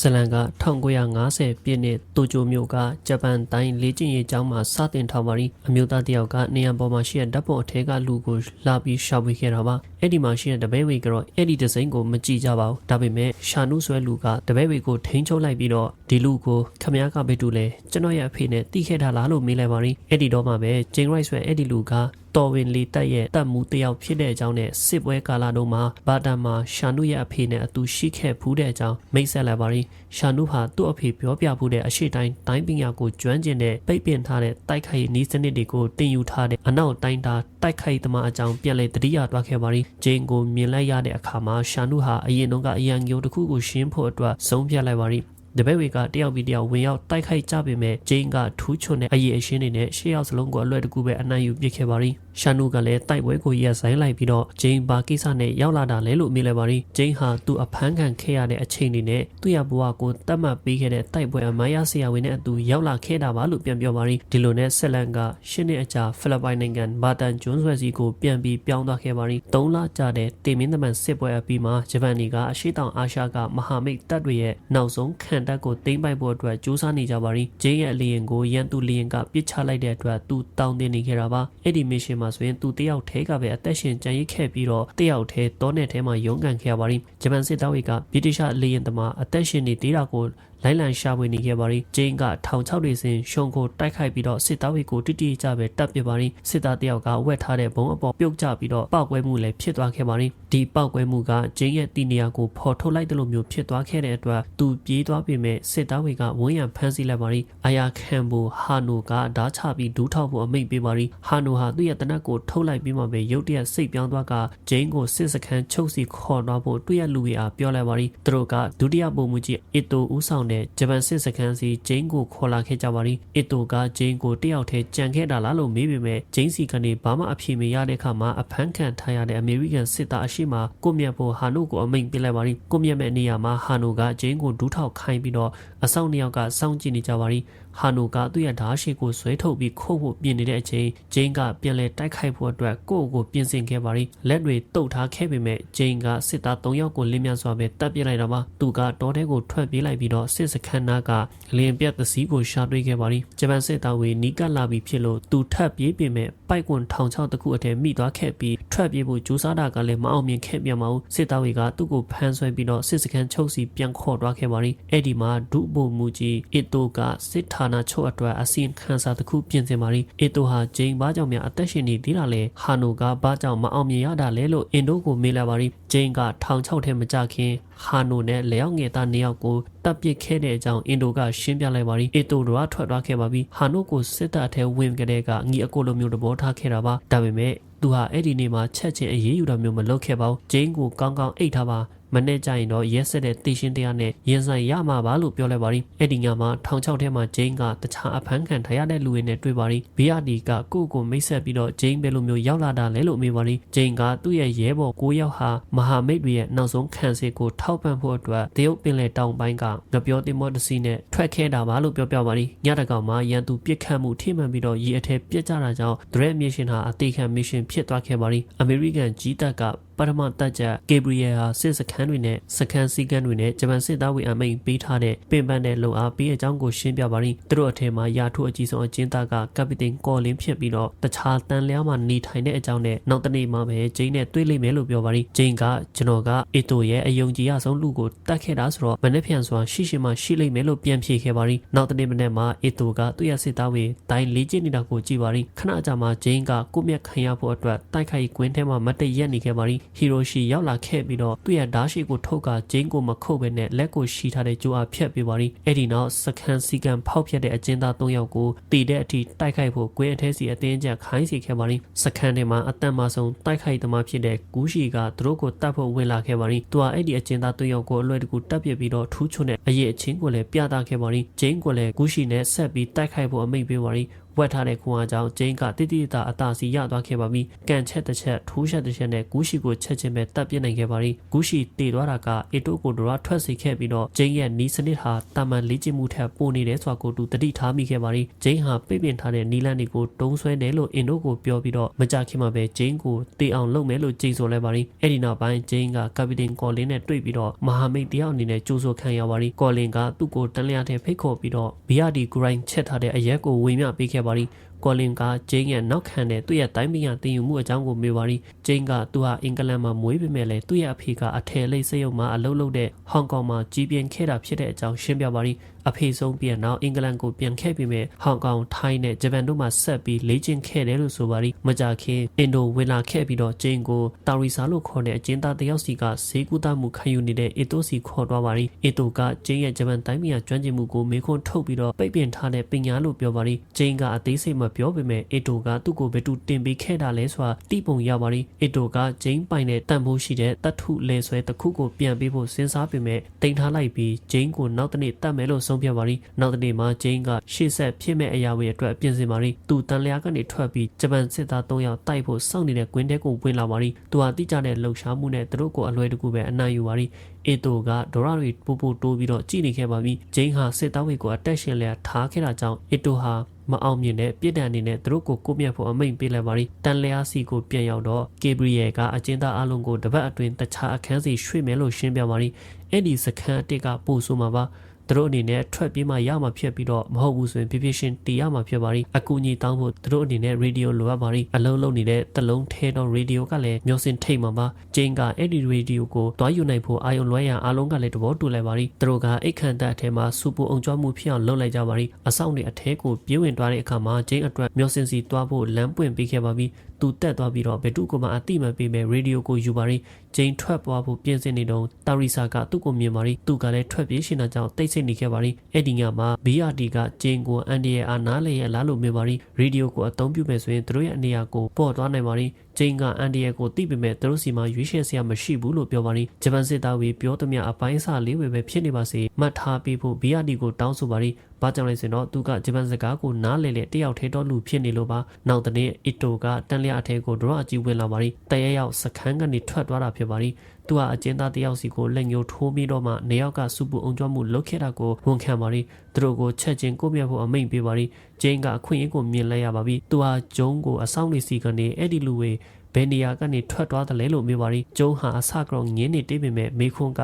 ဇလန်က1950ပြည့်နှစ်တိုကျိုမြို့ကဂျပန်တိုင်းလေ့ကျင့်ရေးကျောင်းမှာစတင်ထားပါရီအမျိုးသားတစ်ယောက်ကနေရန်ပေါ်မှာရှိတဲ့ဓာတ်ပုံအထက်ကလူကိုလာပြီးရှာဖွေခဲ့တာပါအဲ့ဒီမှာရှိတဲ့တပည့်ဝေကတော့အဲ့ဒီဒီဇိုင်းကိုမကြည့်ကြပါဘူးဒါပေမဲ့ရှာနုဆွဲလူကတပည့်ဝေကိုထိန်းချုပ်လိုက်ပြီးတော့ဒီလူကိုခမ ्या ကဘယ်တူလဲကျွန်တော်ရဲ့အဖေနဲ့တီးခဲ့တာလားလို့မေးလိုက်ပါရီအဲ့ဒီတော့မှပဲဂျင်းရိုက်ဆွဲအဲ့ဒီလူက တော်ဝင်လီတက်ရဲ့တပ်မှုတယောက်ဖြစ်တဲ့အကြောင်းနဲ့စစ်ပွဲကာလတုန်းမှာဘာတန်မှာရှာနုရဲ့အဖေနဲ့အတူရှိခဲ့ဖူးတဲ့အကြောင်းမိတ်ဆက်လိုက်ပါရီရှာနုဟာသူ့အဖေပြောပြဖူးတဲ့အရှိတိုင်းတိုင်းပညာကိုကျွမ်းကျင်တဲ့ပိတ်ပင်ထားတဲ့တိုက်ခိုက်ရေးနည်းစနစ်တွေကိုတင်ယူထားတဲ့အနောက်တိုင်းတာတိုက်ခိုက်သမားအကြောင်းပြန်လည်တတိယသွားခဲ့ပါရီဂျင်းကိုမြင်လိုက်ရတဲ့အခါမှာရှာနုဟာအရင်တုန်းကအရန်ကျိုးတစ်ခုကိုရှင်းဖို့အတွက်ဆုံးဖြတ်လိုက်ပါရီတပည့်ဝေကတယောက်ပြီးတယောက်ဝင်ရောက်တိုက်ခိုက်ကြပေမဲ့ဂျိန်းကထူးချွန်တဲ့အရေးအရှင်းတွေနဲ့ရှေ့ရောက်စလုံးကိုအလွယ်တကူပဲအနိုင်ယူပစ်ခဲ့ပါရီ ရှာနုကလည်းတိုက်ပွဲကိုရက်ဆိုင်လိုက်ပြီးတော့ဂျိန်းဘာကိစ္စနဲ့ရောက်လာတာလဲလို့မေးလိုက်ပါရီဂျိန်းဟာသူ့အဖမ်းခံခဲ့ရတဲ့အချိန်တွေနဲ့သူ့ရဲ့ဘဝကိုတတ်မှတ်ပေးခဲ့တဲ့တိုက်ပွဲအမရဆရာဝန်နဲ့အတူရောက်လာခဲ့တာပါလို့ပြန်ပြောပါရီဒီလိုနဲ့ဆက်လန်ကရှင်းနှစ်အကြာဖိလစ်ပိုင်နိုင်ငံဘာတန်ကျွန်းဆွယ်စီကိုပြန်ပြီးပြောင်းသွားခဲ့ပါရီ၃လကြာတဲ့တေမင်းသမန်စစ်ပွဲအပြီးမှာဂျပန်တွေကအရှိတောင်အာရှကမဟာမိတ်တပ်တွေရဲ့နောက်ဆုံးခံတပ်ကိုသိမ်းပိုက်ဖို့အတွက်ကြိုးစားနေကြပါရီဂျိန်းရဲ့အလီယင်ကိုရန်သူလီယင်ကပစ်ချလိုက်တဲ့အတွက်သူတောင်းတင်နေခဲ့တာပါအဲ့ဒီမစ်ရှင်မှာဆိုရင်သူတယောက်တည်းကပဲအသက်ရှင်ကြံရစ်ခဲ့ပြီးတော့တယောက်တည်းတောနယ်ထဲမှာရုန်းကန်ခဲ့ရပါရီဂျပန်စစ်သားတွေကဗြိတိရှလီယင်သမားအသက်ရှင်နေသေးတာကို လိုက်လံရှာဖွေနေခဲ့ပါရီဂျိန်းကထောင်ချောက်တွေစဉ်ရှုံကိုတိုက်ခိုက်ပြီးတော့စစ်သားတွေကိုတိတိကျပဲတပ်ပစ်ပါရီစစ်သားတယောက်ကဝက်ထားတဲ့ဘုံအပေါ်ပြုတ်ကျပြီးတော့ပောက်ကွဲမှုလည်းဖြစ်သွားခဲ့ပါရီဒီပောက်ကွဲမှုကဂျိန်းရဲ့တီနေယာကိုဖော်ထုတ်လိုက်တယ်လို့မျိုးဖြစ်သွားခဲ့တဲ့အတွက်သူပြေးသွားပေမဲ့စစ်သားတွေကဝန်းရံဖမ်းဆီးလိုက်ပါရီအာယာခံဘူဟာနိုကဓားချပြီးဒူးထောက်ဖို့အမိန့်ပေးပါရီဟာနိုဟာသူ့ရဲ့တနက်ကိုထုတ်လိုက်ပြီးမှပဲရုတ်တရက်စိတ်ပြောင်းသွားကဂျိန်းကိုစစ်စခန်းချုပ်စီခေါ်သွားဖို့တွေ့ရလူတွေအားပြောလိုက်ပါရီသူတို့ကဒုတိယပုံမှုကြီးအီတိုဦးဆောင်တဲ့ဂျပန်စစ်စခန်းစီဂျိန်းကိုခေါ်လာခဲ့ကြပါရီအီတိုကဂျိန်းကိုတယောက်တည်းကြံခဲ့တာလားလို့မေးပေမဲ့ဂျိန်းစီကနေဘာမှအဖြေမရတဲ့အခါမှာအဖမ်းခံထားရတဲ့အမေရိကန်စစ်သားအရှိမကိုမြတ်ဖို့ဟာနိုကိုအမိန့်ပေးလိုက်ပါရီကိုမြတ်မဲ့နေရာမှာဟာနိုကဂျိန်းကိုဒူးထောက်ခိုင်းပြီးတော့အဆောင်နှစ်ယောက်ကစောင့်ကြည့်နေကြပါရီဟာနိုကသူ့ရဲ့ဓာတ်ရှိကိုဆွဲထုတ်ပြီးခုတ်ဖို့ပြင်နေတဲ့အချိန်ဂျိန်းကပြန်လဲတိုက်ခိုက်ဖို့အတွက်ကိုယ့်ကိုပြင်ဆင်ခဲ့ပါရီလက်တွေတုပ်ထားခဲ့ပေမဲ့ဂျိန်းကစစ်သား၃ယောက်ကိုလင်းမြန်စွာပဲတပ်ပစ်လိုက်တာပါသူကတောထဲကိုထွက်ပြေးလိုက်ပြီးတော့စစ်စခန်းနာကလင်းပြတ်သစည်းကိုရှာတွေ့ခဲ့ပါရီဂျပန်စစ်သားတွေနီးကပ်လာပြီးဖြစ်လို့သူထပ်ပြေးပြင်မဲ့ပိုက်ကွန်ထောင်ချောက်တစ်ခုအထက်မိသွားခဲ့ပြီးထွက်ပြေးဖို့ကြိုးစားတာကလည်းမအောင်မြင်ခဲ့ပြန်ပါဘူးစစ်သားတွေကသူ့ကိုဖမ်းဆွဲပြီးတော့စစ်စခန်းချုပ်စီပြန်ခေါ်သွားခဲ့ပါရီအဲ့ဒီမှာဒုဗိုလ်မှူးကြီးအစ်တိုကစစ်ဌာနချုပ်အတွက်အစီရင်ခံစာတစ်ခုပြင်ဆင်ပါရီအစ်တိုဟာဂျိန်ဘာကြောင့်များအသက်ရှင်နေသေးတာလဲဟာနိုကဘာကြောင့်မအောင်မြင်ရတာလဲလို့အင်ဒိုကိုမေးလာပါရီဂျိန်ကထောင်ချောက်ထဲမကြခင်ဟာနိုနဲ့လျောက်ငယ်သားနှစ်ယောက်ကိုတပ်ပစ်ခဲ့တဲ့အကြောင်းအင်ဒိုကရှင်းပြလိုက်ပါရီအစ်တိုတို့ကထွက်သွားခဲ့ပါပြီဟာနိုကိုစစ်တပ်ထဲဝင်ကြတဲ့ကငီအကိုလိုမျိုးတဘောထားခဲ့တာပါဒါပေမဲ့သူဟာအဲ့ဒီနေ့မှာချက်ချင်းအေးအေးယူတာမျိုးမလုပ်ခဲ့ပါဘူးဂျိန်းကိုကောင်းကောင်းအိတ်ထားပါ မနေ့ကျရင်တော့ရက်ဆက်တဲ့တည်ရှင်းတရားနဲ့ရင်ဆိုင်ရမှာပါလို့ပြောလိုက်ပါရီအဲ့ဒီညမှာထောင်ချောက်ထဲမှာဂျိန်းကတခြားအဖမ်းခံထားရတဲ့လူတွေနဲ့တွေ့ပါရီဘီယာဒီကကိုကိုမိတ်ဆက်ပြီးတော့ဂျိန်းဘယ်လိုမျိုးရောက်လာတာလဲလို့မေးပါရီဂျိန်းကသူ့ရဲ့ရဲဘော်၉ယောက်ဟာမဟာမိတ်တွေရဲ့နောက်ဆုံးခံစစ်ကိုထောက်ပံ့ဖို့အတွက်တရုတ်ပင်လယ်တောင်ပိုင်းကငပြောတင်မော့တစီနဲ့ထွက်ခဲတာပါလို့ပြောပြပါရီညတကောင်မှာရန်သူပြစ်ခတ်မှုထိမှန်ပြီးတော့ရေအထက်ပြစ်ကြတာကြောင့် Dread Mission ဟာအသေးခံ mission ဖြစ်သွားခဲ့ပါရီအမေရိကန်ကြီးတပ်ကပထမတက်ကြဂေဘရီယယ်ဟာစစ်စခန်းတွေနဲ့စခန်းစည်းကမ်းတွေနဲ့ဂျပန်စစ်သားတွေအမိန်ပေးထားတဲ့ပင်ပန်းတဲ့လုံအားပေးအကြောင်းကိုရှင်းပြပါရီသူတို့အထက်မှာယာထုအကြီးဆုံးအကျဉ်းသားကကပတိန်ကော်လင်းဖြစ်ပြီးတော့တခြားတန်လျားမှာနေထိုင်တဲ့အကြောင်းနဲ့နောက်တနေ့မှပဲဂျိန်းနဲ့တွေ့လိမ့်မယ်လို့ပြောပါရီဂျိန်းကကျွန်တော်ကအီတိုရဲ့အယုံကြည်ရဆုံးလူကိုတတ်ခဲ့တာဆိုတော့မနေ့ဖြန်စွာရှိရှိမှရှိလိမ့်မယ်လို့ပြန်ဖြေခဲ့ပါရီနောက်တနေ့မနေ့မှာအီတိုကသူ့ရဲ့စစ်သားတွေဒိုင်းလေးကျနေတာကိုကြည့်ပါရီခဏကြာမှဂျိန်းကကိုမြက်ခံရဖို့အတွက်တိုက်ခိုက်ကွင်းထဲမှာမတ်တရက်နေခဲ့ပါရီဟီရိုရှီရောက်လာခဲ့ပြီးတော့သူ့ရဲ့ဓာရှိကိုထုတ်ကဂျိန်းကိုမခုတ်ပဲနဲ့လက်ကိုရှိထားတဲ့ကြိုးအားဖြတ်ပေးပါရီအဲ့ဒီနောက်စကန်စီကန်ဖောက်ဖြတ်တဲ့အကျဉ်းသား၃ယောက်ကိုတည်တဲ့အထိတိုက်ခိုက်ဖို့ကွင်းအထဲစီအတင်းကျပ်ခိုင်းစီခဲ့ပါရီစကန်ထဲမှာအတန်မဆုံးတိုက်ခိုက်သမားဖြစ်တဲ့ကူးရှီကသူတို့ကိုတတ်ဖို့ဝင်လာခဲ့ပါရီသူကအဲ့ဒီအကျဉ်းသား၃ယောက်ကိုအလွယ်တကူတပ်ပစ်ပြီးတော့ထူးချွန်တဲ့အရေးအချင်းကိုလည်းပြသခဲ့ပါရီဂျိန်းကိုလည်းကူးရှီနဲ့ဆက်ပြီးတိုက်ခိုက်ဖို့အမိန့်ပေးပါရီ ဝဝက်ထားတဲ့ခွန်အားကြောင့်ဂျိန်းကတိတိတအသာစီရသွားခဲ့ပါပြီကန်ချက်တစ်ချက်ထိုးချက်တစ်ချက်နဲ့ဂူရှိကိုချက်ချင်းပဲတပ်ပြစ်နိုင်ခဲ့ပါပြီဂူရှိတည်သွားတာကအီတိုကိုဒရာထွက်စေခဲ့ပြီးတော့ဂျိန်းရဲ့နီးစနစ်ဟာတာမန်လေ့ကျင့်မှုထက်ပိုနေတယ်ဆိုတာကိုသူတတိထားမိခဲ့ပါပြီဂျိန်းဟာပြပင်ထားတဲ့နီလန်တွေကိုတုံးဆွဲတယ်လို့အင်ဒိုကိုပြောပြီးတော့မကြခင်မှာပဲဂျိန်းကိုတေအောင်လုပ်မယ်လို့ကြိတ်ဆိုလိုက်ပါပြီအဲ့ဒီနောက်ပိုင်းဂျိန်းကကပီတင်ကော်လင်းနဲ့တွေ့ပြီးတော့မဟာမိတ်တယောက်အနေနဲ့ကြိုးဆိုခံရပါပြီကော်လင်ကသူ့ကိုတန်လျာထဲဖိတ်ခေါ်ပြီးတော့ဘီယာဒီဂရိုင်းချက်ထားတဲ့အရက်ကိုဝေမျှပေးခဲ့ပါပြီကော်လင်ကဂျိန်းရဲ့နောက်ခံတဲ့သူ့ရဲ့တိုင်းပြည်ရတင်ယူမှုအကြောင်းကိုမေးပါရီဂျိန်းကသူဟာအင်္ဂလန်မှာမွေးပေမဲ့လည်းသူ့ရဲ့အဖေကအထယ်လိပ်စရုပ်မှာအလုပ်လုပ်တဲ့ဟောင်ကောင်မှာကြီးပြင်းခဲ့တာဖြစ်တဲ့အကြောင်းရှင်းပြပါရီ အဖေဆုံးပြန်နောက်အင်္ဂလန်ကိုပြန်ခဲ့ပြီးမဲ့ဟောင်ကောင်ထိုင်းနဲ့ဂျပန်တို့မှဆက်ပြီးလေ့ကျင့်ခဲ့တယ်လို့ဆိုပါရီမကြခင်အင်ဒိုဝင်လာခဲ့ပြီးတော့ဂျိန်းကိုတာရီဆာလို့ခေါ်တဲ့အကျဉ်းသားတယောက်စီကဈေးကူးသားမှုခံယူနေတဲ့အီတိုစီခေါ်သွားပါရီအီတိုကဂျိန်းရဲ့ဂျပန်တိုင်းပြည်ကျွမ်းကျင်မှုကိုမေခွန်းထုတ်ပြီးတော့ပိတ်ပင်ထားတဲ့ပညာလို့ပြောပါရီဂျိန်းကအသေးစိတ်မပြောပေမဲ့အီတိုကသူ့ကိုဘယ်သူတင်ပေးခဲ့တာလဲဆိုတာတိပုံရပါရီအီတိုကဂျိန်းပိုင်တဲ့တန်ဖိုးရှိတဲ့တတ်ထုလဲဆွဲတစ်ခုကိုပြန်ပေးဖို့စဉ်းစားပေမဲ့တင်ထားလိုက်ပြီးဂျိန်းကိုနောက်တနေ့တတ်မယ်လို့ဆုံးဖြတ်ပါရီနောက်တနေ့မှာဂျိန်းကရှေ့ဆက်ဖြစ်မဲ့အရာတွေအတွက်ပြင်ဆင်ပါရီသူတန်လျာကနေထွက်ပြီးဂျပန်စစ်သား၃ယောက်တိုက်ဖို့စောင့်နေတဲ့ကွင်းတဲကိုဝင်လာပါရီသူဟာတိကျတဲ့လှုပ်ရှားမှုနဲ့သူတို့ကိုအလွယ်တကူပဲအနိုင်ယူပါရီအေတိုကဒေါ်ရရီပူပူတိုးပြီးတော့ကြည်နေခဲ့ပါပြီဂျိန်းဟာစစ်သားဝေကိုအတက်ရှင်လျာထားခဲ့တာကြောင့်အေတိုဟာမအောင်မြင်တဲ့ပြစ်ဒဏ်အနေနဲ့သူတို့ကိုကိုမြတ်ဖို့အမိန့်ပေးလိုက်ပါရီတန်လျာစီကိုပြန်ရောက်တော့ကေဘရီယယ်ကအကျဉ်းသားအလုံးကိုတပတ်အတွင်းတခြားအခန်းစီရွှေ့မယ်လို့ရှင်းပြပါရီအဲ့ဒီစခန်းအတစ်ကပို့ဆိုမှာပါ သူတို့အနေနဲ့ထွက်ပြေးမှရမှာဖြစ်ပြီးတော့မဟုတ်ဘူးဆိုရင်ဖြည်းဖြည်းချင်းတည်ရမှာဖြစ်ပါရီအကူအညီတောင်းဖို့သူတို့အနေနဲ့ရေဒီယိုလိုအပ်ပါရီအလုံးလုံးနေတဲ့တလုံးထဲတော့ရေဒီယိုကလည်းမျိုးစင်ထိတ်မှာပါဂျင်းကအဲ့ဒီရေဒီယိုကိုတွားယူနိုင်ဖို့အာယုံလွှဲရန်အားလုံးကလည်းတဘောတူလိုက်ပါရီသူတို့ကအိတ်ခန့်တက်အထဲမှာစူပူအောင်ကြွမှုဖြစ်အောင်လုပ်လိုက်ကြပါရီအဆောင်တွေအထဲကိုပြေးဝင်သွားတဲ့အခါမှာဂျင်းအတွက်မျိုးစင်စီတွားဖို့လမ်းပွင့်ပေးခဲ့ပါပြီသူတက်သွားပြီးတော့ဘယ်သူကမှအတိမပေးမဲ့ရေဒီယိုကိုယူပါရီဂျိန်ထွက်သွားဖို့ပြင်ဆင်နေတော့တာရီဆာကသူ့ကိုမြင်ပါရီသူကလည်းထွက်ပြေးရှင်တာကြောင့်တိတ်ဆိတ်နေခဲ့ပါရီအဲ့ဒီညမှာ BRD ကဂျိန်ကိုအန်ဒီရဲ့အာနာလေရဲ့လားလို့မြင်ပါရီရေဒီယိုကိုအသုံးပြုမယ်ဆိုရင်သူတို့ရဲ့အနေအကိုပေါ်သွားနိုင်ပါရီဂျိန်ကအန်ဒီရဲ့ကိုသိပေမဲ့သူတို့စီမှာရွေးချယ်စရာမရှိဘူးလို့ပြောပါရီဂျပန်စစ်သားဝေပြောသမျှအပိုင်းအစလေးဝေပဲဖြစ်နေပါစေမှတ်ထားပေးဖို့ BRD ကိုတောင်းဆိုပါရီဘာကြောင့်လဲဆိုတော့သူကဂျပန်စကားကိုနားလေလေတယောက်ထဲတော့လူဖြစ်နေလို့ပါနောက်တဲ့အီတိုကတန်လျာအထဲကိုဒရအကြီးဝင်လာပါရီတရရောက်စခန်းကနေထွက်သွားတာဖြစ်ပါရီ သူဟာအကျဉ်းသားတယောက်စီကိုလက်ညှိုးထိုးပြီးတော့မှနေရောက်ကစူပူအောင်ကြွမှုလုပ်ခဲ့တာကိုဝန်ခံပါရီသူတို့ကိုချက်ချင်းကိုမြတ်ဖို့အမိန့်ပေးပါရီဂျိန်းကအခွင့်အရေးကိုမြင်လိုက်ရပါပြီသူဟာဂျုံးကိုအဆောင်နေစီကနေအဲ့ဒီလူဝေဘယ်နေရာကနေထွက်သွားတယ်လဲလို့မေးပါရီဂျုံးဟာအဆကောင်ငင်းနေတိပေမဲ့မေခွန်းက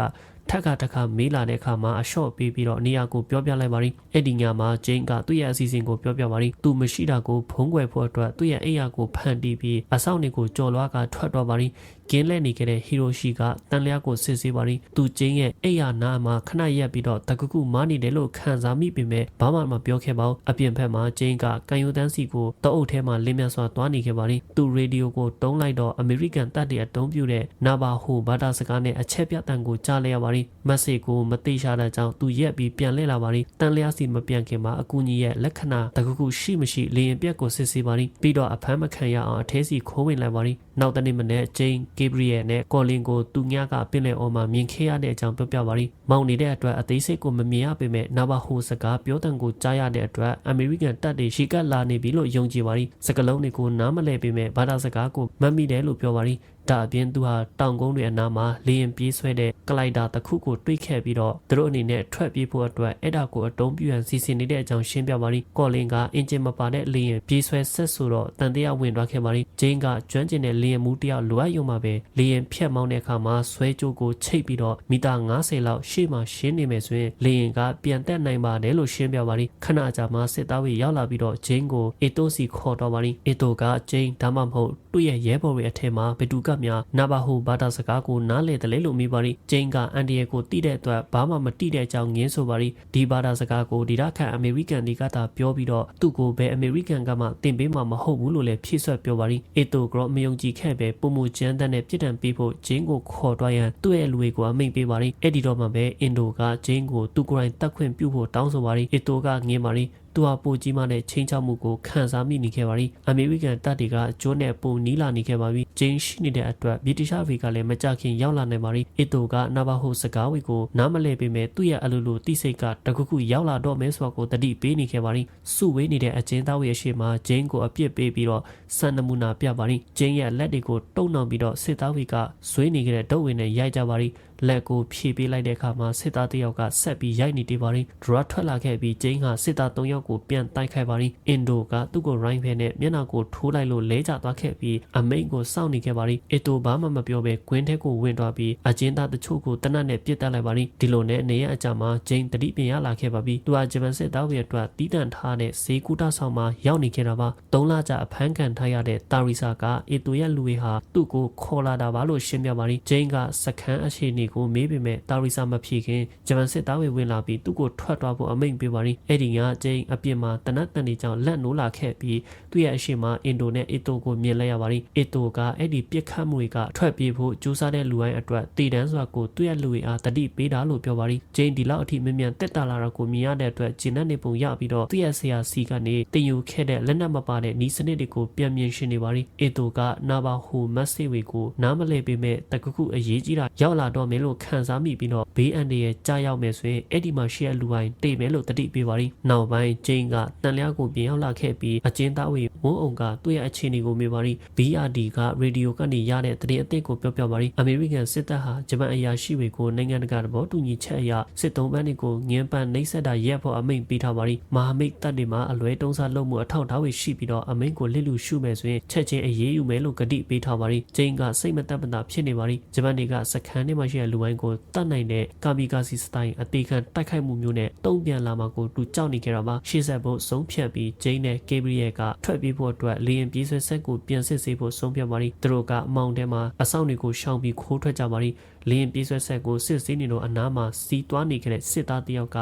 ထက်ကတခါမေးလာတဲ့အခါမှာအလျှော့ပေးပြီးတော့နေရာကိုပြောပြလိုက်ပါရီအဲ့ဒီညမှာဂျိန်းကသူ့ရဲ့အစီအစဉ်ကိုပြောပြပါရီသူမရှိတာကိုဖုံးကွယ်ဖို့အတွက်သူ့ရဲ့အိယာကိုဖန်တီးပြီးအဆောင်နေကိုကြော်လွားကထွက်တော့ပါရီ ကင်းလဲနေခဲ့တဲ့ဟီရိုရှိကတန်လျာကိုစစ်ဆေးပါရီသူကျင်းရဲ့အိယာနာမှာခဏရက်ပြီးတော့တကကုမားနေတယ်လို့ခံစားမိပေမဲ့ဘာမှမပြောခဲ့ပါဘူးအပြင်ဘက်မှာကျင်းကကန်ယူတန်းစီကိုတအုပ်ထဲမှာလင်းမြစွာသွားနေခဲ့ပါရီသူရေဒီယိုကိုတုံးလိုက်တော့အမေရိကန်တပ်တွေအတုံးပြတဲ့နာဘာဟိုဘာတာစကားနဲ့အချက်ပြတန်ကိုကြားလဲရပါရီမက်ဆေ့ကိုမသိရှာတဲ့ကြောင့်သူရက်ပြီးပြန်လဲလာပါရီတန်လျာစီမပြန်ခင်မှာအကူကြီးရဲ့လက္ခဏာတကကုရှိမရှိလေရင်ပြက်ကိုစစ်ဆေးပါရီပြီးတော့အဖမ်းမခံရအောင်အထဲစီခိုးဝင်လိုက်ပါရီ နောက်တနေ့မနေ့ကျင်းဂေဘရီယယ်နဲ့ကော်လင်ကိုသူညကပင်လယ်အော်မှာမြင်ခဲ့ရတဲ့အကြောင်းပြောပြပါရီမောင်နေတဲ့အတွက်အသေးစိတ်ကိုမမြင်ရပေမဲ့နာဘာဟိုစကားပြောတန်ကိုကြားရတဲ့အတွက်အမေရိကန်တပ်တွေရှီကပ်လာနေပြီလို့ယုံကြည်ပါရီစကလုံးတွေကိုနားမလဲပေမဲ့ဘာသာစကားကိုမမိတယ်လို့ပြောပါရီ ဒါအပြင်သူဟာတောင်ကုန်းတွေအနားမှာလေရင်ပြေးဆွဲတဲ့ကလိုက်တာတစ်ခုကိုတွေးခဲ့ပြီးတော့သူတို့အနေနဲ့ထွက်ပြေးဖို့အတွက်အဲ့ဒါကိုအတုံးပြရန်စီစဉ်နေတဲ့အကြောင်းရှင်းပြပါရီကော်လင်ကအင်ဂျင်မပါတဲ့လေရင်ပြေးဆွဲဆက်ဆိုတော့တန်တရားဝင်သွားခဲ့ပါရီဂျင်းကကျွမ်းကျင်တဲ့လေရင်မူတယောက်လိုအပ်ရုံမှာပဲလေရင်ဖြတ်မောင်းတဲ့အခါမှာဆွဲကြိုးကိုချိတ်ပြီးတော့မီတာ90လောက်ရှေ့မှာရှင်းနေမယ်ဆိုရင်လေရင်ကပြန်တက်နိုင်ပါတယ်လို့ရှင်းပြပါရီခဏကြာမှစစ်သားတွေရောက်လာပြီးတော့ဂျင်းကိုအေတိုစီခေါ်တော့ပါရီအေတိုကဂျင်းဒါမှမဟုတ် သူ့ရဲ့ရဲဘော်တွေအထက်မှာဘယ်သူကများနာဘာဟိုဘာတာစကားကိုနားလေတယ်လေလို့မိပါရီဂျင်းကအန်ဒီယေကိုတိတဲ့အတွက်ဘာမှမတိတဲ့အကြောင်းငင်းဆိုပါရီဒီဘာတာစကားကိုဒီရခန့်အမေရိကန်တွေကသာပြောပြီးတော့သူ့ကိုဘယ်အမေရိကန်ကမှတင်ပေးမှာမဟုတ်ဘူးလို့လည်းဖြည့်ဆွတ်ပြောပါရီအေတိုဂရော့မယုံကြည်ခဲ့ပဲပုံမူကျန်းတဲ့နဲ့ပြစ်ဒဏ်ပေးဖို့ဂျင်းကိုခေါ်သွားရန်သူ့ရဲ့လူတွေကိုအမိန့်ပေးပါရီအဲ့ဒီတော့မှပဲအင်ဒိုကဂျင်းကိုသူကိုယ်တိုင်တတ်ခွင့်ပြုဖို့တောင်းဆိုပါရီအေတိုကငင်းပါရီ သူသူဟာပိုကြီးမားတဲ့ချင်းချောက်မှုကိုခံစားမိနေခဲ့ပါသည်အမေရိကန်တပ်တွေကဂျိုးနဲ့ပုံနီးလာနေခဲ့ပါပြီဂျင်းရှိနေတဲ့အတွက်ဗြိတိရှဗီကလည်းမကြခင်ရောက်လာနိုင်ပါသည်အီတိုကနာဘာဟိုစကားဝေကိုနားမလဲပေမဲ့သူ့ရဲ့အလိုလိုတိစိတ်ကတခုခုရောက်လာတော့မဲဆိုတာကိုတတိပေးနေခဲ့ပါသည်စုဝေးနေတဲ့အကျဉ်းသားရဲ့ရှေ့မှာဂျင်းကိုအပြစ်ပေးပြီးတော့စံနမူနာပြပါသည်ဂျင်းရဲ့လက်တွေကိုတုံနှောင်ပြီးတော့စစ်သားဝေကဇွေးနေခဲ့တဲ့ဒုတ်ဝင်နဲ့ရိုက်ကြပါသည် လက်ကိုဖြည့်ပေးလိုက်တဲ့အခါမှာစစ်သားတစ်ယောက်ကဆက်ပြီးရိုက်နေတယ်ပါရင်ဒရာထွက်လာခဲ့ပြီးဂျိန်းဟာစစ်သား၃ယောက်ကိုပြန်တိုက်ခိုက်ပါရင်အင်ဒိုကသူ့ကိုရိုင်းဖဲနဲ့မျက်နှာကိုထိုးလိုက်လို့လဲကျသွားခဲ့ပြီးအမိန်ကိုစောင့်နေခဲ့ပါရင်အီတိုဘာမှမပြောဘဲကွင်းထဲကိုဝင်သွားပြီးအကျဉ်းသားတချို့ကိုတနတ်နဲ့ပြစ်တက်လိုက်ပါရင်ဒီလိုနဲ့နေရအကြမှာဂျိန်းတတိပြင်ရလာခဲ့ပါပြီသူဟာဂျပန်စစ်သားတွေအတွက်တီးတန့်ထားတဲ့ဈေးကူတာဆောင်မှာရောက်နေခဲ့တာပါ၃လကြာအဖမ်းခံထားရတဲ့တာရီဆာကအီတိုရဲ့လူတွေဟာသူ့ကိုခေါ်လာတာပါလို့ရှင်းပြပါရင်ဂျိန်းကစခန်းအခြေအနေကိုမေးပေမဲ့တာရီဆာမဖြေခင်ဂျပန်စစ်သားတွေဝင်လာပြီးသူ့ကိုထွက်သွားဖို့အမိန့်ပေးပါရင်အဲ့ဒီကဂျိန်းအပြစ်မှာတနတ်တန်တွေကြောင့်လက်နိုးလာခဲ့ပြီးသူ့ရဲ့အရှိမအင်ဒိုနဲ့အီတိုကိုမြင်လိုက်ရပါရင်အီတိုကအဲ့ဒီပြစ်ခတ်မှုတွေကထွက်ပြေးဖို့ကြိုးစားတဲ့လူတိုင်းအတွက်တည်တန်းစွာကိုသူ့ရဲ့လူတွေအားတတိပေးတာလို့ပြောပါရင်ဂျိန်းဒီလောက်အထိမမြန်တက်တာလာတာကိုမြင်ရတဲ့အတွက်ဂျင်းနဲ့နေပုံရပြီးတော့သူ့ရဲ့ဆရာစီကနေတင်ယူခဲ့တဲ့လက်နက်မပါတဲ့နီးစနစ်တွေကိုပြန်မြင်ရှင်းနေပါရင်အီတိုကနာဘာဟိုမက်ဆေ့ဝေကိုနားမလဲပေမဲ့တကခုအရေးကြီးတာရောက်လာတော့မယ်လို့ခံစားမိပြီးတော့ဘေးအန္တရာယ်ကြားရောက်မယ်ဆိုရင်အဲ့ဒီမှာရှိတဲ့လူတိုင်းတိတ်မယ်လို့တတိပေးပါရီနောက်ပိုင်းဂျိန်းကတန်လျာကိုပြင်ရောက်လာခဲ့ပြီးအကျဉ်းသားဝေမုန်းအောင်ကသူ့ရဲ့အခြေအနေကိုမေးပါရီ BRD ကရေဒီယိုကနေရတဲ့သတင်းအသစ်ကိုပြောပြပါရီအမေရိကန်စစ်တပ်ဟာဂျပန်အရာရှိတွေကိုနိုင်ငံတကာသဘောတူညီချက်အရစစ်တုံးပန်းတွေကိုငင်းပန်းနှိပ်စက်တာရက်ဖို့အမိန့်ပေးထားပါရီမဟာမိတ်တပ်တွေမှာအလွဲတုံးစားလုပ်မှုအထောက်အထားတွေရှိပြီးတော့အမိန့်ကိုလစ်လူရှုမယ်ဆိုရင်ချက်ချင်းအရေးယူမယ်လို့ကတိပေးထားပါရီဂျိန်းကစိတ်မသက်မသာဖြစ်နေပါရီဂျပန်တွေကစခန်းထဲမှာရှိတဲ့လူပိုင်းကိုတတ်နိုင်တဲ့ကာမီကာစီစတိုင်အသေးခံတိုက်ခိုက်မှုမျိုးနဲ့တုံ့ပြန်လာမှာကိုသူကြောက်နေကြတာပါရှေ့ဆက်ဖို့ဆုံးဖြတ်ပြီးဂျိန်းနဲ့ကေဘရီယယ်ကထွက်ပြေးဖို့အတွက်လေရင်ပြေးဆွဲဆက်ကိုပြန်စစ်ဆေးဖို့ဆုံးဖြတ်ပါရီသူတို့ကအမောင်ထဲမှာအဆောင်တွေကိုရှောင်ပြီးခိုးထွက်ကြပါရီလင်းပြေးဆွဲဆက်ကိုစစ်ဆေးနေတော့အနားမှာစီးသွားနေခဲ့တဲ့စစ်သားတယောက်က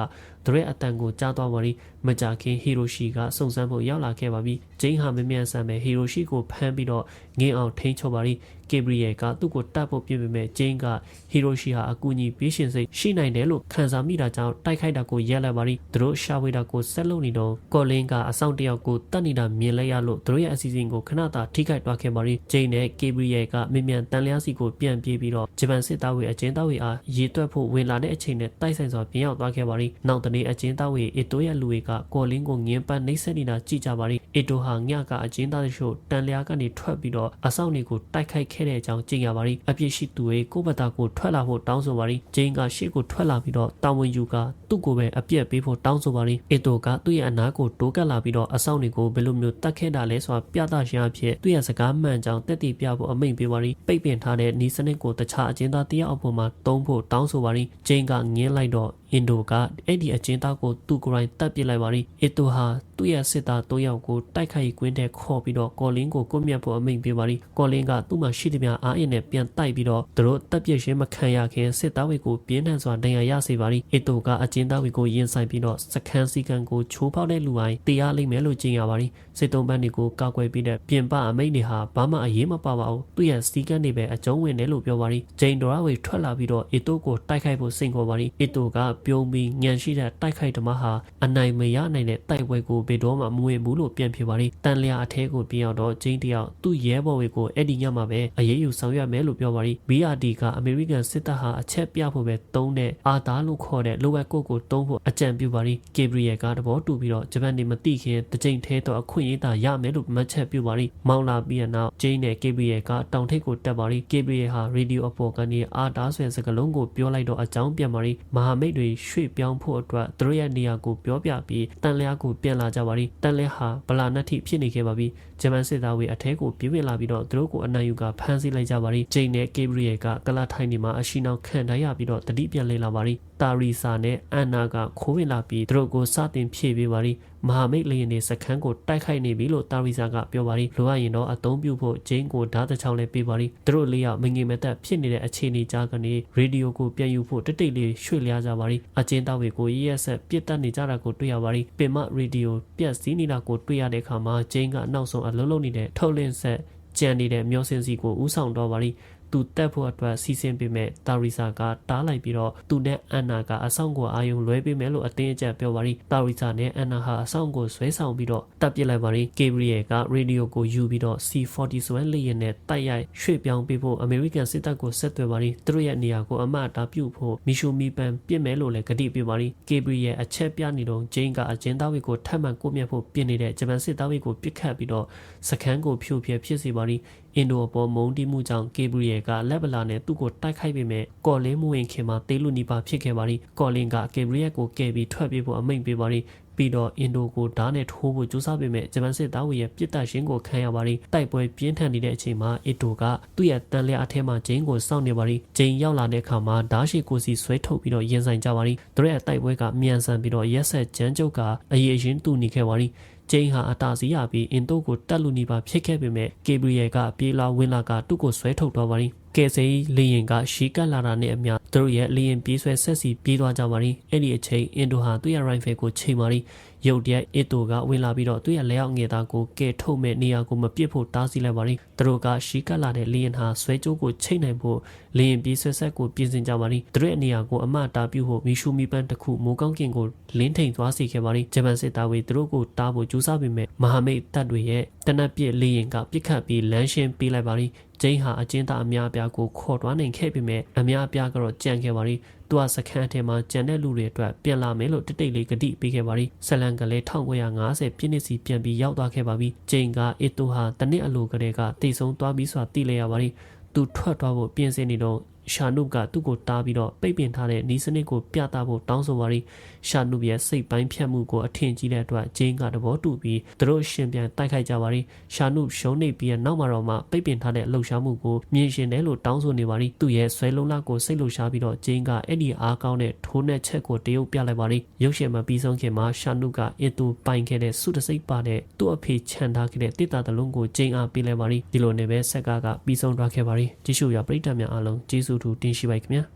ဒရက်အတန်ကိုကြားသွားပါရီမကြခင်ဟီရိုရှီကစုံစမ်းဖို့ရောက်လာခဲ့ပါပြီဂျိန်းဟာမမြန်ဆန်ပဲဟီရိုရှီကိုဖမ်းပြီးတော့ငင်းအောင်ထိန်းချုပ်ပါရီ ကေဘရီယယ်ကသူ့ကိုတတ်ဖို့ပြင်ပေမဲ့ဂျိန်းကဟီရိုရှီဟာအကူအညီပေးရှင်စိတ်ရှိနိုင်တယ်လို့ခံစားမိတာကြောင့်တိုက်ခိုက်တာကိုရက်လိုက်ပါရီသူတို့ရှာဝေတာကိုဆက်လုပ်နေတော့ကော်လင်းကအဆောင်တယောက်ကိုတတ်နေတာမြင်လိုက်ရလို့သူတို့ရဲ့အစီအစဉ်ကိုခဏတာထိခိုက်သွားခဲ့ပါရီဂျိန်းနဲ့ကေဘရီယယ်ကမမြန်တန်လျားစီကိုပြန်ပြေးပြီးတော့ဂျပန်စစ်သားဝေအကျဉ်းသားဝေအားရေတွက်ဖို့ဝင်လာတဲ့အချိန်နဲ့တိုက်ဆိုင်စွာပြင်ရောက်သွားခဲ့ပါရီနောက်တနေ့အကျဉ်းသားဝေအီတိုရဲ့လူတွေကကော်လင်းကိုငင်းပန်းနှိမ့်ဆက်နေတာကြည့်ကြပါရီအီတိုဟာညကအကျဉ်းသားတို့တန်လျားကနေထွက်ပြီးတော့အဆောင်တွေကိုတိုက်ခိုက်ခဲ့တဲ့အကြောင်းကြင်ရပါရီအပြစ်ရှိသူတွေကိုဘတာကိုထွက်လာဖို့တောင်းဆိုပါရီဂျိန်းကရှေ့ကိုထွက်လာပြီးတော့တာဝန်ယူကသူ့ကိုပဲအပြစ်ပေးဖို့တောင်းဆိုပါရီအီတိုကသူ့ရဲ့အနာကိုတိုးကပ်လာပြီးတော့အဆောင်တွေကိုဘယ်လိုမျိုးတတ်ခဲ့တာလဲဆိုတာပြသရှင်အဖြစ်သူ့ရဲ့စကားမှန်ကြောင်းတက်တည်ပြဖို့အမိန့်ပေးပါရီပိတ်ပင်ထားတဲ့နီးစနစ်ကိုတခြားအကျဉ်းသားတယောက်အပေါ်မှာတုံးဖို့တောင်းဆိုပါရီဂျိန်းကငင်းလိုက်တော့အင်ဒိုကအဲ့ဒီအကျဉ်းသားကိုသူ့ကိုယ်တိုင်တပ်ပစ်လိုက်ပါရီအီတိုဟာသူ့ရဲ့စစ်သား၃ယောက်ကိုတိုက်ခိုက်ကွင်းထဲခေါ်ပြီးတော့ကော်လင်းကိုကွပ်မျက်ဖို့အမိန့်ပေးပါရီကော်လင်းကသူ့မှာရှိသမျှအားအင်နဲ့ပြန်တိုက်ပြီးတော့သူတို့တပ်ပစ်ရှင်းမခံရခင်စစ်သားတွေကိုပြင်းထန်စွာဒဏ်ရာရစေပါရီအီတိုကအကျဉ်းသားတွေကိုရင်ဆိုင်ပြီးတော့စခန်းစည်းကမ်းကိုချိုးဖောက်တဲ့လူတိုင်းတရားလိမ့်မယ်လို့ကြေညာပါရီစစ်တုံးပန်းတွေကိုကောက်ွယ်ပြီးတဲ့ပြင်ပအမိန့်တွေဟာဘာမှအရေးမပါပါဘူးသူ့ရဲ့စည်းကမ်းတွေပဲအကျုံးဝင်တယ်လို့ပြောပါရီဂျိန်ဒိုရာဝေထွက်လာပြီးတော့အီတိုကိုတိုက်ခိုက်ဖို့စိန်ခေါ်ပါရီအီတိုကပြုံးပြီးညံရှိတဲ့တိုက်ခိုက်ဓမ္မဟာအနိုင်မရနိုင်တဲ့တိုက်ပွဲကိုဘယ်တော့မှမဝင်ဘူးလို့ပြန်ဖြစ်ပါရီတန်လျာအထဲကိုပြင်ရောက်တော့ဂျိန်းတယောက်သူ့ရဲဘော်တွေကိုအဲ့ဒီညမှာပဲအရေးယူဆောင်ရွက်မယ်လို့ပြောပါရီ BRD ကအမေရိကန်စစ်တပ်ဟာအချက်ပြဖို့ပဲတုံးတဲ့အာသားလို့ခေါ်တဲ့လိုဝက်ကုတ်ကိုတုံးဖို့အကြံပြုပါရီကေဘရီယယ်ကတဘောတူပြီးတော့ဂျပန်နေမတိခင်တကြိမ်ထဲတော့အခွင့်အရေးသာရမယ်လို့မှတ်ချက်ပြုပါရီမောင်းလာပြီးနောက်ဂျိန်းနဲ့ကေဘရီယယ်ကတောင်ထိပ်ကိုတက်ပါရီကေဘရီယယ်ဟာရေဒီယိုအပေါ်ကနေအာတားဆွဲစကလုံးကိုပြောလိုက်တော့အကြောင်းပြန်ပါရီမဟာမိတ်တွေရွှေ့ပြောင်းဖို့အတွက်သူတို့ရဲ့နေရာကိုပြောပြပြီးတန်လျာကိုပြန်လာကြပါရီတန်လျာဟာဗလာနတ်ထိဖြစ်နေခဲ့ပါပြီဂျပန်စစ်သားတွေအထဲကိုပြေးဝင်လာပြီးတော့သူတို့ကိုအနိုင်ယူကဖမ်းဆီးလိုက်ကြပါရီဂျိန်နဲ့ကေဘရီယယ်ကကလာထိုင်နေမှာအရှိနောက်ခံထားရပြီးတော့တတိပြန်လဲလာပါရီတာရီစာနဲ့အန်နာကခိုးဝင်လာပြီးသူတို့ကိုစတင်ဖြည့်ပေးပါရီမဟာမိတ်လျင်နေစခန်းကိုတိုက်ခိုက်နေပြီလို့တာရီစာကပြောပါရီလိုအပ်ရင်တော့အသုံးပြုဖို့ဂျိန်ကိုဓာတ်တစ်ချောင်းလေးပေးပါရီသူတို့လေးယောက်မငင်မသက်ဖြစ်နေတဲ့အခြေအနေကြားကနေရေဒီယိုကိုပြန်ယူဖို့တိတ်တိတ်လေးရွှေ့လျားကြပါရီအကျဉ်းသားတွေကိုရက်ဆက်ပြစ်တက်နေကြတာကိုတွေ့ရပါရီပင်မရေဒီယိုပြက်စီးနေတာကိုတွေ့ရတဲ့အခါမှာဂျိန်ကနောက်ဆုံးအလုံးလုံးနေတဲ့ထုတ်လင်းဆက်ကြံနေတဲ့မျောစင်စီကိုဥဆောင်တော့ပါရီ သူသူတက်ဖို့အတွက်စီစဉ်ပေးမဲ့တာရီစာကတားလိုက်ပြီးတော့သူနဲ့အန်နာကအဆောင်ကိုအာယုံလွဲပေးမယ်လို့အတင်းအကျပ်ပြောပါရီတာရီစာနဲ့အန်နာဟာအဆောင်ကိုဆွဲဆောင်ပြီးတော့တပ်ပစ်လိုက်ပါရီကေဘရီယယ်ကရေဒီယိုကိုယူပြီးတော့ C40 ဆိုတဲ့လေယာဉ်နဲ့တိုက်ရိုက်ရွှေ့ပြောင်းပေးဖို့အမေရိကန်စစ်တပ်ကိုဆက်သွယ်ပါရီသူတို့ရဲ့နေရာကိုအမအတားပြုတ်ဖို့မီရှူမီပန်ပြစ်မယ်လို့လည်းကတိပေးပါရီကေဘရီယယ်အချက်ပြနေတော့ဂျိန်းကအကျဉ်းသားတွေကိုထပ်မံကိုမြတ်ဖို့ပြင်နေတဲ့ဂျပန်စစ်သားတွေကိုပြစ်ခတ်ပြီးတော့စခန်းကိုဖြိုဖျက်ဖြစ်စေပါရီ အင်ဒိုအပေါ်မုံတီးမှုကြောင့်ကေဘရီယယ်ကလက်ဗလာနဲ့သူ့ကိုတိုက်ခိုက်ပေမဲ့ကော်လင်းမှုဝင်ခင်မှာတေးလူနီပါဖြစ်ခဲ့ပါရီကော်လင်းကကေဘရီယယ်ကိုကယ်ပြီးထွက်ပြေးဖို့အမိန့်ပေးပါရီပြီးတော့အင်ဒိုကိုဓာတ်နဲ့ထိုးဖို့ကြိုးစားပေမဲ့ဂျပန်စစ်သားတွေရဲ့ပြစ်ဒတ်ရှင်းကိုခံရပါရီတိုက်ပွဲပြင်းထန်နေတဲ့အချိန်မှာအစ်တိုကသူ့ရဲ့တန်လျာအထက်မှာဂျိန်းကိုစောင့်နေပါရီဂျိန်းရောက်လာတဲ့အခါမှာဓာတ်ရှိကိုစီဆွဲထုတ်ပြီးတော့ရင်ဆိုင်ကြပါရီသူတို့ရဲ့တိုက်ပွဲကမြန်ဆန်ပြီးတော့ရက်ဆက်ကြမ်းကြုတ်ကအရေးအရင်တူနေခဲ့ပါရီ ဂျိန်းဟာအတာစီရပြီးအင်တိုကိုတက်လူနေပါဖြစ်ခဲ့ပေမဲ့ကေဘရီယယ်ကပြေးလာဝင်လာကသူ့ကိုဆွဲထုတ်တော့ပါရီ ကယ်ဆယ်လေရင်ကရှီကတ်လာတာနဲ့အမျှသူတို့ရဲ့လေရင်ပြေးဆွဲဆက်စီပြေးသွားကြပါရီအဲ့ဒီအချိန်အင်ဒိုဟာသူ့ရဲ့ရိုင်ဖယ်ကိုချိန်ပါရီရုတ်တရက်အစ်တိုကဝင်လာပြီးတော့သူ့ရဲ့လက်အောက်ငယ်သားကိုကယ်ထုတ်မဲ့နေရာကိုမပစ်ဖို့တားဆီးလိုက်ပါရီသူတို့ကရှီကတ်လာတဲ့လေရင်ဟာဆွဲကြိုးကိုချိန်နိုင်ဖို့လေရင်ပြေးဆွဲဆက်ကိုပြင်ဆင်ကြပါရီသူတို့ရဲ့နေရာကိုအမတားပြုဖို့မီရှူမီပန်တစ်ခုမိုးကောင်းကင်ကိုလင်းထိန်သွားစေခဲ့ပါရီဂျပန်စစ်သားတွေသူတို့ကိုတားဖို့ကြိုးစားပေမဲ့မဟာမိတ်တပ်တွေရဲ့တနက်ပြစ်လေရင်ကပြစ်ခတ်ပြီးလမ်းရှင်းပေးလိုက်ပါရီဂျိန်းဟာအကျဉ်းသားအများအပြားကိုခေါ်တွားနိုင်ခဲ့ပေမဲ့အများအပြားကတော့ကြံခဲ့ပါရီသူကစခန်းထဲမှာကြံတဲ့လူတွေအတွက်ပြန်လာမယ်လို့တိတ်တိတ်လေးကတိပေးခဲ့ပါရီဆလန်ကလည်း1950ပြည့်နှစ်စီပြန်ပြီးရောက်သွားခဲ့ပါပြီဂျိန်းကအစ်တိုဟာတနစ်အလိုကလေးကတိတ်ဆုံးသွားပြီးဆိုတာသိလဲရပါရီသူထွက်သွားဖို့ပြင်ဆင်နေတော့ ရှာနုကသူ့ကိုတားပြီးတော့ပိတ်ပင်ထားတဲ့နီးစနစ်ကိုပြသဖို့တောင်းဆိုပါရီရှာနုရဲ့စိတ်ပိုင်းဖြတ်မှုကိုအထင်ကြီးတဲ့အတွက်ဂျင်းကသဘောတူပြီးသူတို့ရှင်ပြန်တိုက်ခိုက်ကြပါရီရှာနုရှုံးနေပြီးနောက်မှာတော့မှပိတ်ပင်ထားတဲ့လှုပ်ရှားမှုကိုမြင်ရှင်တယ်လို့တောင်းဆိုနေပါရီသူ့ရဲ့ဆွဲလုံးလကိုစိတ်လှုပ်ရှားပြီးတော့ဂျင်းကအဲ့ဒီအားကောင်းတဲ့ထိုးနှက်ချက်ကိုတရုပ်ပြလိုက်ပါရီရုပ်ရှင်မှာပြီးဆုံးခင်မှာရှာနုကအင်တူပိုင်ခဲ့တဲ့စုတစိတ်ပါတဲ့သူ့အဖေခြံထားခဲ့တဲ့တစ်တာတလုံးကိုဂျင်းအားပေးလိုက်ပါရီဒီလိုနဲ့ပဲဆက်ကားကပြီးဆုံးသွားခဲ့ပါရီကြည့်ရှုရပရိသတ်များအားလုံးကျေးဇူးတူတင်ရှိပါခင်ဗျာ